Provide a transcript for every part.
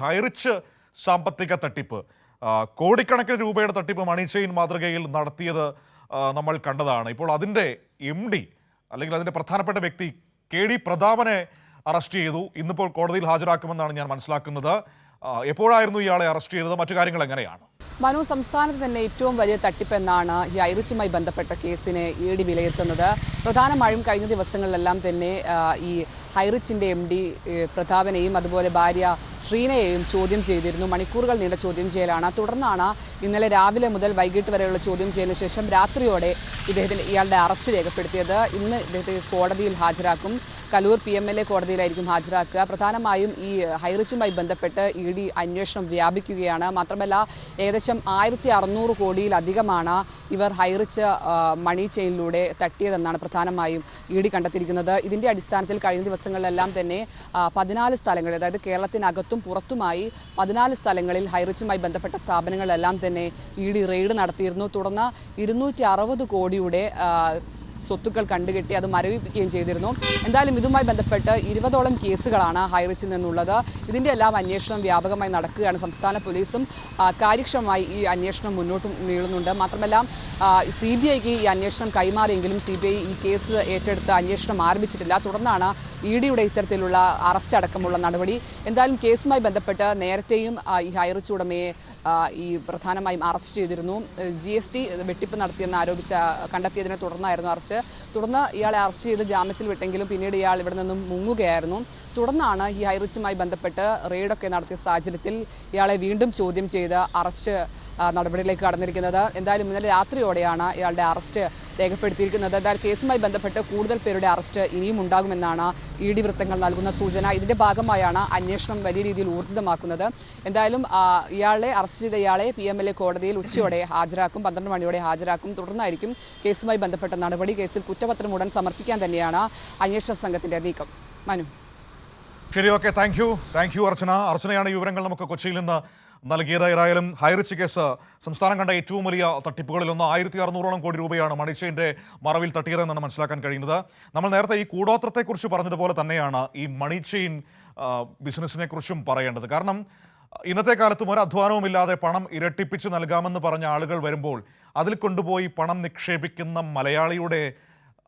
ഹൈറിച്ച് സാമ്പത്തിക തട്ടിപ്പ്. കോടിക്കണക്കിന് രൂപയുടെ തട്ടിപ്പ് മണി ചെയിൻ മാതൃകയിൽ നടത്തിയത് നമ്മൾ കണ്ടതാണ്. ഇപ്പോൾ അതിന്റെ എം ഡി അല്ലെങ്കിൽ അതിന്റെ പ്രധാനപ്പെട്ട വ്യക്തി കെ ഡി പ്രതാപനെ അറസ്റ്റ് ചെയ്തു. ഇന്നിപ്പോൾ കോടതിയിൽ ഹാജരാക്കുമെന്നാണ് ഞാൻ മനസ്സിലാക്കുന്നത്. എപ്പോഴായിരുന്നു ഇയാളെ അറസ്റ്റ് ചെയ്തത്? മറ്റു കാര്യങ്ങൾ എങ്ങനെയാണ്? മനു സംസ്ഥാനത്ത് തന്നെ ഏറ്റവും വലിയ തട്ടിപ്പെന്നാണ് ഈ ഐറിച്ചുമായി ബന്ധപ്പെട്ട കേസിനെ ഇ ഡി വിലയിരുത്തുന്നത്. പ്രധാനമായും കഴിഞ്ഞ ദിവസങ്ങളിലെല്ലാം തന്നെ ഈ ഹൈറിച്ചിന്റെ എം ഡി പ്രതാപനെയും അതുപോലെ ഭാര്യ ശ്രീനയെയും ചോദ്യം ചെയ്തിരുന്നു. മണിക്കൂറുകൾ നീണ്ട ചോദ്യം ചെയ്യലാണ്. തുടർന്നാണ് ഇന്നലെ രാവിലെ മുതൽ വൈകിട്ട് വരെയുള്ള ചോദ്യം ചെയ്യുന്ന ശേഷം രാത്രിയോടെ ഇദ്ദേഹത്തിന് ഇയാളുടെ അറസ്റ്റ് രേഖപ്പെടുത്തിയത്. ഇന്ന് ഇദ്ദേഹത്തെ കോടതിയിൽ ഹാജരാക്കും. Kaloor P M L A കോടതിയിലായിരിക്കും ഹാജരാക്കുക. പ്രധാനമായും ഈ ഹൈറിച്ചുമായി ബന്ധപ്പെട്ട് ഇ ഡി അന്വേഷണം വ്യാപിക്കുകയാണ്. മാത്രമല്ല ഏകദേശം ആയിരത്തി അറുന്നൂറ് കോടിയിലധികമാണ് ഇവർ ഹൈറിച്ച് മണി ചെയിനിലൂടെ തട്ടിയതെന്നാണ് പ്രധാനമായും ഇ ഡി കണ്ടെത്തിയിരിക്കുന്നത്. ഇതിന്റെ അടിസ്ഥാനത്തിൽ കഴിഞ്ഞ ദിവസങ്ങളിലെല്ലാം തന്നെ പതിനാല് സ്ഥലങ്ങളിൽ അതായത് കേരളത്തിനകത്തും പുറത്തുമായി പതിനാല് സ്ഥലങ്ങളിൽ ഹൈറിച്ചുമായി ബന്ധപ്പെട്ട സ്ഥാപനങ്ങളിലെല്ലാം തന്നെ ഇ ഡി റെയ്ഡ് നടത്തിയിരുന്നു. തുടർന്ന് ഇരുന്നൂറ്റി കോടിയുടെ സ്വത്തുക്കൾ കണ്ടുകെട്ടി അത് മരവിപ്പിക്കുകയും ചെയ്തിരുന്നു. എന്തായാലും ഇതുമായി ബന്ധപ്പെട്ട് ഇരുപതോളം കേസുകളാണ് ഹൈറിച്ചിൽ നിന്നുള്ളത്. ഇതിന്റെ എല്ലാം അന്വേഷണം വ്യാപകമായി നടക്കുകയാണ്. സംസ്ഥാന പോലീസും കാര്യക്ഷമമായി ഈ അന്വേഷണം മുന്നോട്ട് നീളുന്നുണ്ട്. മാത്രമല്ല സി ബി ഐക്ക് ഈ അന്വേഷണം കൈമാറിയെങ്കിലും സി ബി ഐ ഈ കേസ് ഏറ്റെടുത്ത് അന്വേഷണം ആരംഭിച്ചിട്ടില്ല. തുടർന്നാണ് ഇ ഡിയുടെ ഇത്തരത്തിലുള്ള അറസ്റ്റ് അടക്കമുള്ള നടപടി എന്തായാലും കേസുമായി ബന്ധപ്പെട്ട് നേരത്തെയും ഈ ഹൈറിച്ച് ഉടമയെ ഈ പ്രധാനമായും അറസ്റ്റ് ചെയ്തിരുന്നു. ജി എസ് ടി വെട്ടിപ്പ് നടത്തിയെന്ന് ആരോപിച്ച കണ്ടെത്തിയതിനെ തുടർന്നായിരുന്നു അറസ്റ്റ്. തുടർന്ന് ഇയാളെ അറസ്റ്റ് ചെയ്ത് ജാമ്യത്തിൽ വിട്ടെങ്കിലും പിന്നീട് ഇയാൾ ഇവിടെ നിന്നും മുങ്ങുകയായിരുന്നു. തുടർന്നാണ് ഈ ഹൈറിച്ചുമായി ബന്ധപ്പെട്ട് റെയ്ഡൊക്കെ നടത്തിയ സാഹചര്യത്തിൽ ഇയാളെ വീണ്ടും ചോദ്യം ചെയ്ത് അറസ്റ്റ് നടപടിയിലേക്ക് കടന്നിരിക്കുന്നത്. എന്തായാലും ഇന്നലെ രാത്രിയോടെയാണ് ഇയാളുടെ അറസ്റ്റ് രേഖപ്പെടുത്തിയിരിക്കുന്നത്. എന്തായാലും കേസുമായി ബന്ധപ്പെട്ട് കൂടുതൽ പേരുടെ അറസ്റ്റ് ഇനിയും ഉണ്ടാകുമെന്നാണ് ഇ ഡി വൃത്തങ്ങൾ നൽകുന്ന സൂചന. ഇതിന്റെ ഭാഗമായാണ് അന്വേഷണം വലിയ രീതിയിൽ ഊർജിതമാക്കുന്നത്. എന്തായാലും ഇയാളെ അറസ്റ്റ് ചെയ്ത ഇയാളെ പി എം എൽ എ കോടതിയിൽ ഉച്ചയോടെ ഹാജരാക്കും പന്ത്രണ്ട് മണിയോടെ ഹാജരാക്കും. തുടർന്നായിരിക്കും കേസുമായി ബന്ധപ്പെട്ട നടപടി. കേസിൽ കുറ്റപത്രം ഉടൻ സമർപ്പിക്കാൻ തന്നെയാണ് അന്വേഷണ സംഘത്തിന്റെ നീക്കം. മനു. ശരി okay. Thank you. Thank you Archana. അർച്ചനയാണ് വിവരങ്ങൾ നമുക്ക് കൊച്ചിയിൽ നിന്ന് നൽകിയത് ഏതായാലും ഹൈറിച്ച് കേസ് സംസ്ഥാനം കണ്ട ഏറ്റവും വലിയ തട്ടിപ്പുകളിലൊന്ന് ആയിരത്തി അറുന്നൂറോളം കോടി രൂപയാണ് മണിച്ചേന്റെ മറവിൽ തട്ടിയതെന്നാണ് മനസ്സിലാക്കാൻ കഴിയുന്നത്. നമ്മൾ നേരത്തെ ഈ കൂടോത്രത്തെക്കുറിച്ച് പറഞ്ഞതുപോലെ തന്നെയാണ് ഈ മണി ബിസിനസ്സിനെക്കുറിച്ചും ബിസിനസ്സിനെ കുറിച്ചും പറയേണ്ടത്. കാരണം ഇന്നത്തെ കാലത്തും ഒരു അധ്വാനവുമില്ലാതെ പണം ഇരട്ടിപ്പിച്ച് നൽകാമെന്ന് പറഞ്ഞ ആളുകൾ വരുമ്പോൾ അതിൽ കൊണ്ടുപോയി പണം നിക്ഷേപിക്കുന്ന മലയാളിയുടെ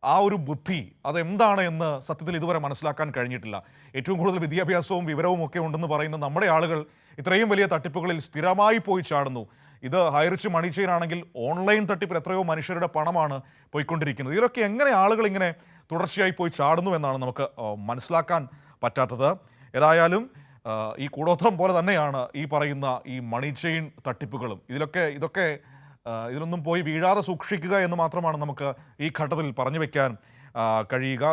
ആ ഒരു ബുദ്ധി അതെന്താണ് എന്ന് സത്യത്തിൽ ഇതുവരെ മനസ്സിലാക്കാൻ കഴിഞ്ഞിട്ടില്ല. ഏറ്റവും കൂടുതൽ വിദ്യാഭ്യാസവും വിവരവും ഒക്കെ ഉണ്ടെന്ന് പറയുന്ന നമ്മുടെ ആളുകൾ ഇത്രയും വലിയ തട്ടിപ്പുകളിൽ സ്ഥിരമായി പോയി ചാടുന്നു. ഇത് ഹൈറിച്ച് മണി ചെയിൻ ആണെങ്കിൽ ഓൺലൈൻ തട്ടിപ്പിൽ എത്രയോ മനുഷ്യരുടെ പണമാണ് പോയിക്കൊണ്ടിരിക്കുന്നത്. ഇതിലൊക്കെ എങ്ങനെ ആളുകൾ ഇങ്ങനെ തുടർച്ചയായി പോയി ചാടുന്നു എന്നാണ് നമുക്ക് മനസ്സിലാക്കാൻ പറ്റാത്തത്. ഏതായാലും ഈ കൂടോത്രം പോലെ തന്നെയാണ് ഈ പറയുന്ന ഈ മണി ചെയിൻ തട്ടിപ്പുകളും. ഇതിലൊക്കെ ഇതൊക്കെ ഇതിലൊന്നും പോയി വീഴാതെ സൂക്ഷിക്കുക എന്ന് മാത്രമാണ് നമുക്ക് ഈ ഘട്ടത്തിൽ പറഞ്ഞു വെക്കാൻ കഴിയുക.